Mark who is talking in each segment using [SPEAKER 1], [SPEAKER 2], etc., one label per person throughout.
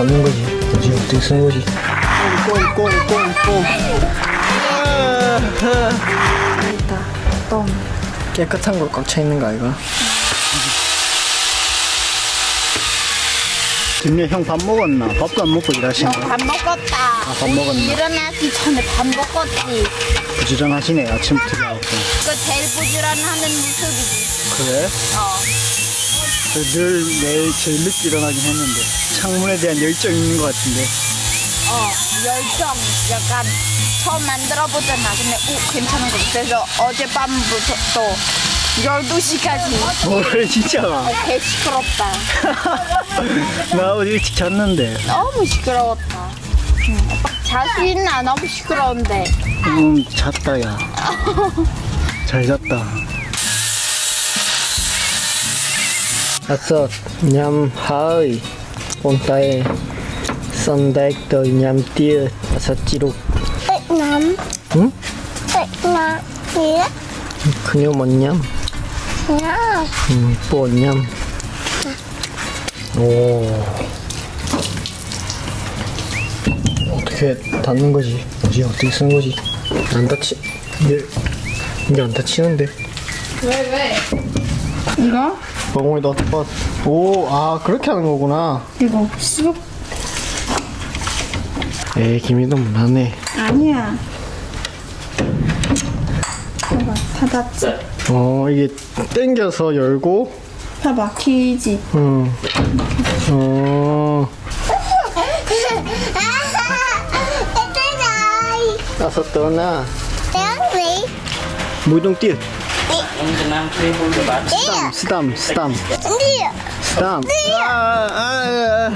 [SPEAKER 1] 닫는 거지. 뭐지? 어떻게 쓰는 거지? 꼼꼼꼼꼼꼼.
[SPEAKER 2] 있다. 똥.
[SPEAKER 1] 깨끗한 걸 꽉 차 있는 거 아이가? 김래 형밥 먹었나? 밥도 안 먹고 일하시네.
[SPEAKER 2] 밥 먹었다.
[SPEAKER 1] 아, 밥 먹었나?
[SPEAKER 2] 일어나기 전에 밥 먹었지.
[SPEAKER 1] 부지런하시네 아침부터 일하고.
[SPEAKER 2] 그 제일 부지런하는 모습이지.
[SPEAKER 1] 그래?
[SPEAKER 2] 어.
[SPEAKER 1] 늘 매일 제일 늦게 일어나긴 했는데 창문에 대한 열정이 있는 것 같은데.
[SPEAKER 2] 어. 열정. 약간 처음 만들어 보잖아. 근데 오 괜찮은 거. 그래서 어젯밤부터 또 12시까지.
[SPEAKER 1] 뭐를 진짜가?
[SPEAKER 2] 개 시끄럽다.
[SPEAKER 1] 나 어제 일찍 잤는데.
[SPEAKER 2] 너무 시끄러웠다. 응. 잘수 있나? 너무 시끄러운데.
[SPEAKER 1] 음 잤다 야. 잘 잤다. Hơi con tay Sơn đách tới nhâm tia Asot chi록
[SPEAKER 3] Tịnh lắm
[SPEAKER 1] 응?
[SPEAKER 3] Tịnh lắm Nghĩa
[SPEAKER 1] 그녀 못 nhâm
[SPEAKER 3] Nghĩa
[SPEAKER 1] 음, 뽀 nhâm 오 어떻게 닫는 거지? 뭐지? 어떻게 쓰는 거지? 안 닫히 이게 이게 안 닫히는데
[SPEAKER 2] 이거?
[SPEAKER 1] 방울이 놔둬봐 오아 그렇게 하는 거구나
[SPEAKER 2] 이거 쑥.
[SPEAKER 1] 에이 김이도 못하네
[SPEAKER 2] 아니야. 봐봐, 닫았지.
[SPEAKER 1] 어 이게 땡겨서 열고
[SPEAKER 2] 봐봐, 키지.
[SPEAKER 1] 음. 어
[SPEAKER 3] Cái này
[SPEAKER 1] 따서 떠나
[SPEAKER 3] Tiếng gì
[SPEAKER 1] 무동
[SPEAKER 4] thuê hôn cho bạn
[SPEAKER 3] Tiếng
[SPEAKER 1] 스담 스담
[SPEAKER 3] Đi
[SPEAKER 1] 스담 아아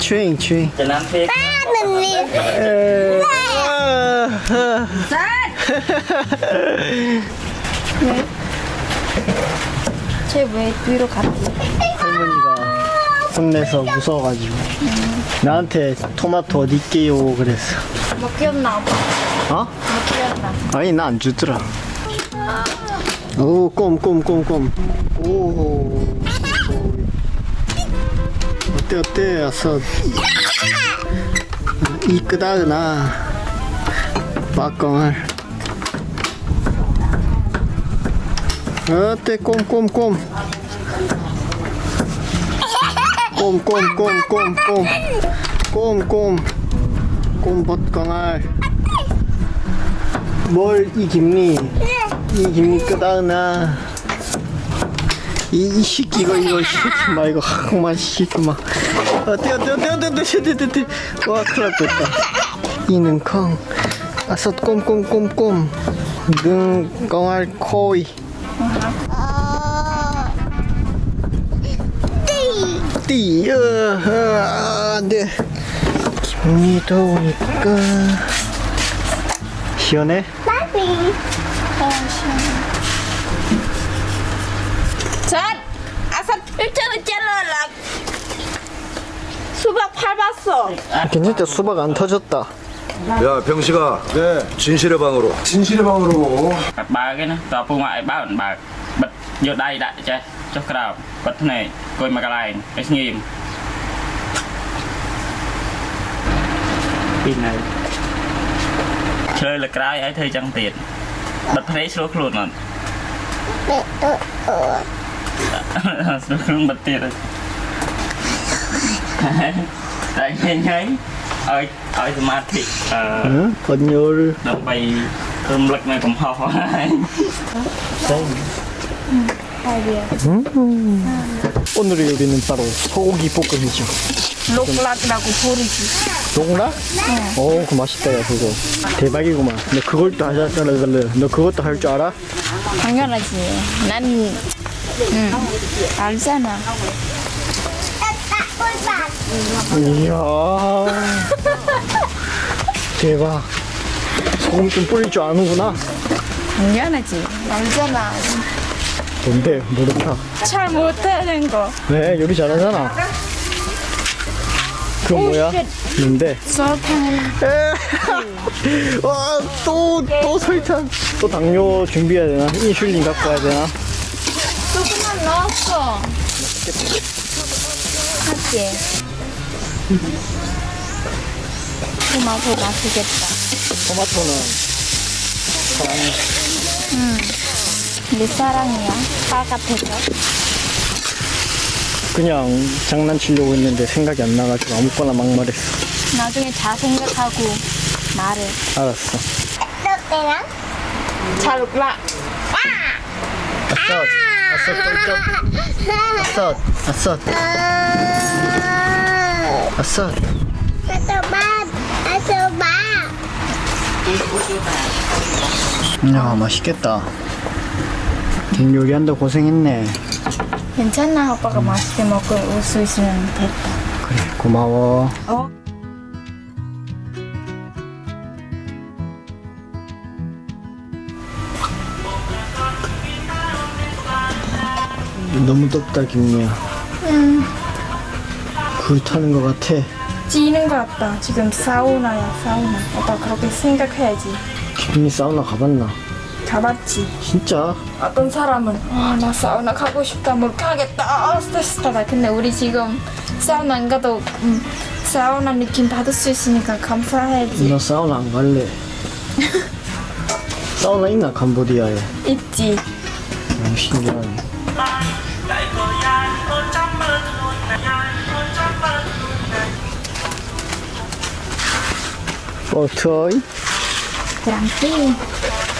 [SPEAKER 1] 추잉 추잉
[SPEAKER 4] thuê
[SPEAKER 3] Ba mình liền
[SPEAKER 1] 에, 아,
[SPEAKER 2] 쟤왜 뒤로 갔지?
[SPEAKER 1] 할머니가 혼내서 무서워가지고 나한테 토마토 어디 있게요 그랬어
[SPEAKER 2] 못 끼웠나, 오빠?
[SPEAKER 1] 어?
[SPEAKER 2] 못 끼웠나?
[SPEAKER 1] 아니 나 안 주더라 오 꼼 꼼 꼼 꼼 오 어때 어때 어서 이끄다으나 빠껑을 어때 꼼 꼼 꼼 꼼 꼼 꼼 꼼 꼼 꼼 꼼 꼼버껑알 뭘 이깁니? 이 힘이 끄다나. 이 새끼 이거 이거 새끼 마 이거 하고만 새끼 마. 어때 어때 어때 어때 어때 어때 어때 와 큰일 났다. 이는 컹 아서 꼼꼼꼼꼼. 능 꽁알 코이. 띠 어, 어, 으아 안돼. 김이 더우니까. 시원해?
[SPEAKER 2] 전! 아사 일정을 잘라라. 수박 밟았어.
[SPEAKER 1] 괜찮다 수박 안 터졌다
[SPEAKER 5] 야 병식아 네 진실의 방으로 진실의 방으로
[SPEAKER 4] bật ba cái nó tao phu ngoại báo ẩn bạc bật vô đây đại chơi cho cái đầu bật thế này coi mà cái này cái nghiêm pin này chơi là cái ấy thôi chẳng tiền បិទភ្នែកស្រួលខ្លួនអត់បិទអត់ស្រួ
[SPEAKER 1] លខ្លួ
[SPEAKER 4] នបិទទៀតតែញ៉ៃញ៉ៃឲ្យឲ្យសមាធិអ
[SPEAKER 1] ឺគាត់ញល់
[SPEAKER 4] ដើម្បីរំលឹកនៅកំហុសហ្នឹងចឹងហើយ
[SPEAKER 1] វាអូនរៀលទីនឹងតារោហូគីពុកនេះ
[SPEAKER 2] លោកឡាក់ដាក់កូពូរី 르지.
[SPEAKER 1] 농락? 어 그거 맛있다 야 그거 대박이구만 너 그걸 또 그래 너 그것도 할 줄 알아?
[SPEAKER 2] 당연하지. 난, 응, 알잖아.
[SPEAKER 1] 이야 대박 소금 좀 뿌릴 줄 아는구나
[SPEAKER 2] 당연하지. 알잖아.
[SPEAKER 1] 뭔데 모르다
[SPEAKER 2] 잘 못하는 거.
[SPEAKER 1] 왜 요리 잘하잖아 그 뭐야? 뭔데?
[SPEAKER 2] 설탕을
[SPEAKER 1] 와또 또 설탕 또 당뇨 준비해야 되나? 인슐린 갖고 와야 되나?
[SPEAKER 2] 조금만 넣었어. 할게. 토마토 맛있겠다.
[SPEAKER 1] 토마토는 사랑해.
[SPEAKER 2] 내 사랑이야. 빠 같아서.
[SPEAKER 1] 그냥 장난치려고 했는데 생각이 안 나가지고 아무거나 막 말했어.
[SPEAKER 2] 나중에 잘 생각하고 말해.
[SPEAKER 1] 알았어.
[SPEAKER 3] 또 때랑?
[SPEAKER 2] 잘 웃라.
[SPEAKER 1] 아싸, 아싸, 아싸, 아싸, 아싸.
[SPEAKER 3] 아서밥 아서밥
[SPEAKER 1] 야, 맛있겠다. 님 요리한다 고생했네.
[SPEAKER 2] 괜찮아. 오빠가 맛있게 먹고 올 수 있으면 됐다.
[SPEAKER 1] 그래, 고마워.
[SPEAKER 2] 어?
[SPEAKER 1] 너무 덥다, 김미야. 응. 굴 타는 것 같아.
[SPEAKER 2] 찌는 것 같다. 지금 사우나야, 사우나. 오빠 그렇게 생각해야지.
[SPEAKER 1] 김미 사우나 가봤나?
[SPEAKER 2] 가봤지.
[SPEAKER 1] 진짜?
[SPEAKER 2] 어떤 사람은 아, 나 사우나 가고 싶다, 못 가겠다, 아, 스트레스 받아. 근데 우리 지금 사우나 안 가도 음, 사우나 느낌 받을 수 있으니까 감사해야지.
[SPEAKER 1] 나 사우나 안 갈래. 사우나 있나, 캄보디아에?
[SPEAKER 2] 있지.
[SPEAKER 1] 너무 신기하네. 어, 트어이?
[SPEAKER 2] 그랑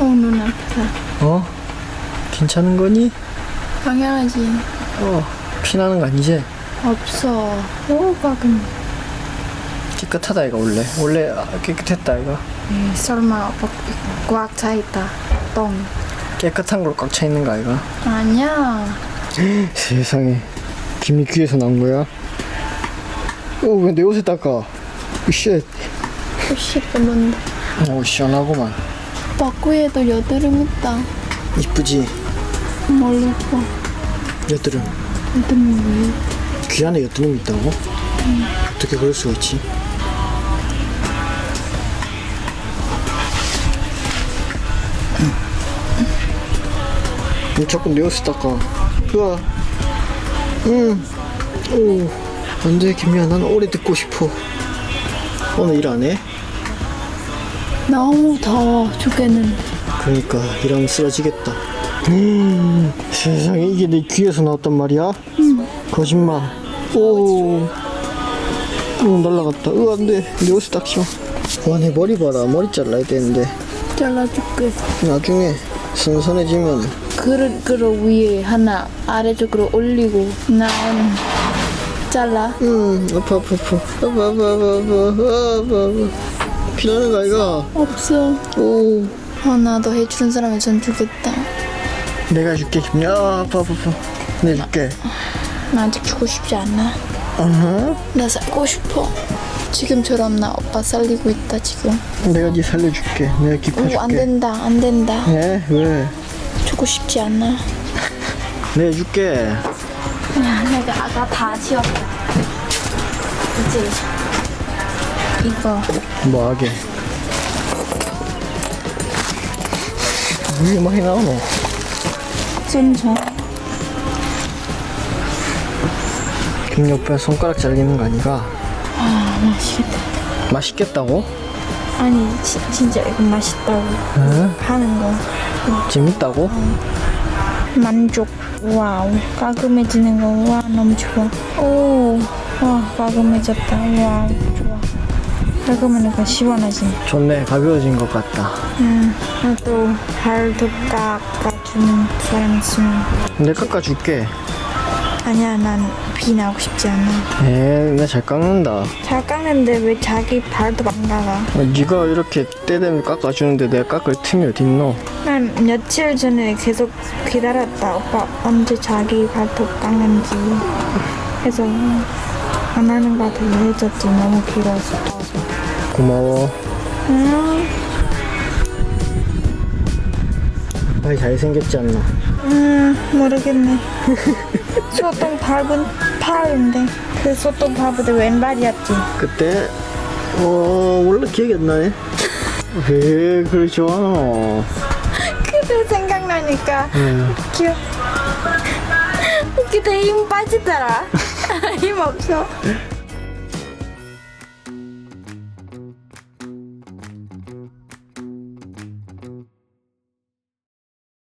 [SPEAKER 1] 어,
[SPEAKER 2] 눈 아프다.
[SPEAKER 1] 어? 괜찮은 거니?
[SPEAKER 2] 당연하지.
[SPEAKER 1] 어, 피나는 거 아니지?
[SPEAKER 2] 없어. 오, 가끔.
[SPEAKER 1] 깨끗하다 이거 원래 원래 깨끗했다 이거
[SPEAKER 2] 에이, 설마 오빠 꽉 차있다. 똥.
[SPEAKER 1] 깨끗한 걸로 꽉 차 있는 거 아이가?
[SPEAKER 2] 아니야.
[SPEAKER 1] 세상에 김이 귀에서 나온 거야? 어 왜 내 옷에 닦아 쉣
[SPEAKER 2] 씻으면
[SPEAKER 1] 오 시원하구만
[SPEAKER 2] 바꾸에도 여드름 있다.
[SPEAKER 1] 이쁘지?
[SPEAKER 2] 모르고.
[SPEAKER 1] 여드름
[SPEAKER 2] 여드름 왜?
[SPEAKER 1] 귀 안에 여드름이 있다고? 어떻게 그럴 수가 있지? 왜 자꾸 내 옷에 닦아 으아 응 오, 안돼 김미야 난 오래 듣고 싶어 오늘 일 안 해?
[SPEAKER 2] 너무 더워 죽겠는데.
[SPEAKER 1] 그러니까 일하면 쓰러지겠다. 음, 세상에 이게 내 귀에서 나왔단 말이야? 거짓말. 오, 오 날라갔다. 으 안돼. 내 옷에 닦여 와내 머리 봐라. 머리 잘라야 되는데.
[SPEAKER 2] 잘라줄게.
[SPEAKER 1] 나중에 선선해지면.
[SPEAKER 2] 그릇 그릇 위에 하나 아래쪽으로 올리고 나는 잘라.
[SPEAKER 1] 음 아파 아파. 아파 아파 아파 아파 아파 아파 피나는 거 아이가
[SPEAKER 2] 없어.
[SPEAKER 1] 오
[SPEAKER 2] 어, 나도 해주는 사람이 전 주겠다.
[SPEAKER 1] 내가 줄게 김야 아, 아파 아파 아파 내가 줄게
[SPEAKER 2] 나 아직 주고 싶지 않아.
[SPEAKER 1] 어허
[SPEAKER 2] 나 살고 싶어. 지금처럼 나 오빠 살리고 있다 지금.
[SPEAKER 1] 내가 네 살려줄게 내가
[SPEAKER 2] 오,
[SPEAKER 1] 기뻐줄게
[SPEAKER 2] 안 된다, 안 된다.
[SPEAKER 1] 예? 왜?
[SPEAKER 2] 주고 싶지 않아.
[SPEAKER 1] 내가 줄게
[SPEAKER 2] 야, 내가 아까 다 지웠다. 이제 이거
[SPEAKER 1] 뭐 하게 물이 많이 나오노
[SPEAKER 2] 좀 줘.
[SPEAKER 1] 김 옆에 손가락 잘리는 거 아니가?
[SPEAKER 2] 아, 맛있겠다.
[SPEAKER 1] 맛있겠다고?
[SPEAKER 2] 아니, 지, 진짜 이거 맛있다고
[SPEAKER 1] 응?
[SPEAKER 2] 하는 거.
[SPEAKER 1] 재밌다고?
[SPEAKER 2] 만족. 와우. 깔끔해지는 거. 와, 너무 좋아. 오, 와, 깔끔해졌다. 와, 좋아. 깔끔하니까 시원하지.
[SPEAKER 1] 좋네 가벼워진 것 같다
[SPEAKER 2] 응. 또 발도 깎아주는 사람 있으면.
[SPEAKER 1] 내가 깎아줄게
[SPEAKER 2] 아니야, 난 비 나고 싶지 않아.
[SPEAKER 1] 에, 나잘 깎는다
[SPEAKER 2] 잘 깎는데 왜 자기 발도 막 나가?
[SPEAKER 1] 어, 네가 이렇게 때 되면 깎아주는데 내가 깎을 틈이 어딨노?
[SPEAKER 2] 난 며칠 전에 계속 기다렸다. 오빠 언제 자기 발톱 깎는지. 그래서 안 하는 거 같아 해줬지 너무 길어서
[SPEAKER 1] 고마워.
[SPEAKER 2] 음,
[SPEAKER 1] 많이 잘생겼지 않나?
[SPEAKER 2] 음 모르겠네 소똥 밟은 팔인데 그 소똥 밟을 왼발이었지
[SPEAKER 1] 그때 어 원래 기억이 안 나네. 왜 그래 좋아하노?
[SPEAKER 2] 그때 생각나니까
[SPEAKER 1] 응.
[SPEAKER 2] 웃겨 그때 힘 빠지더라 힘 없어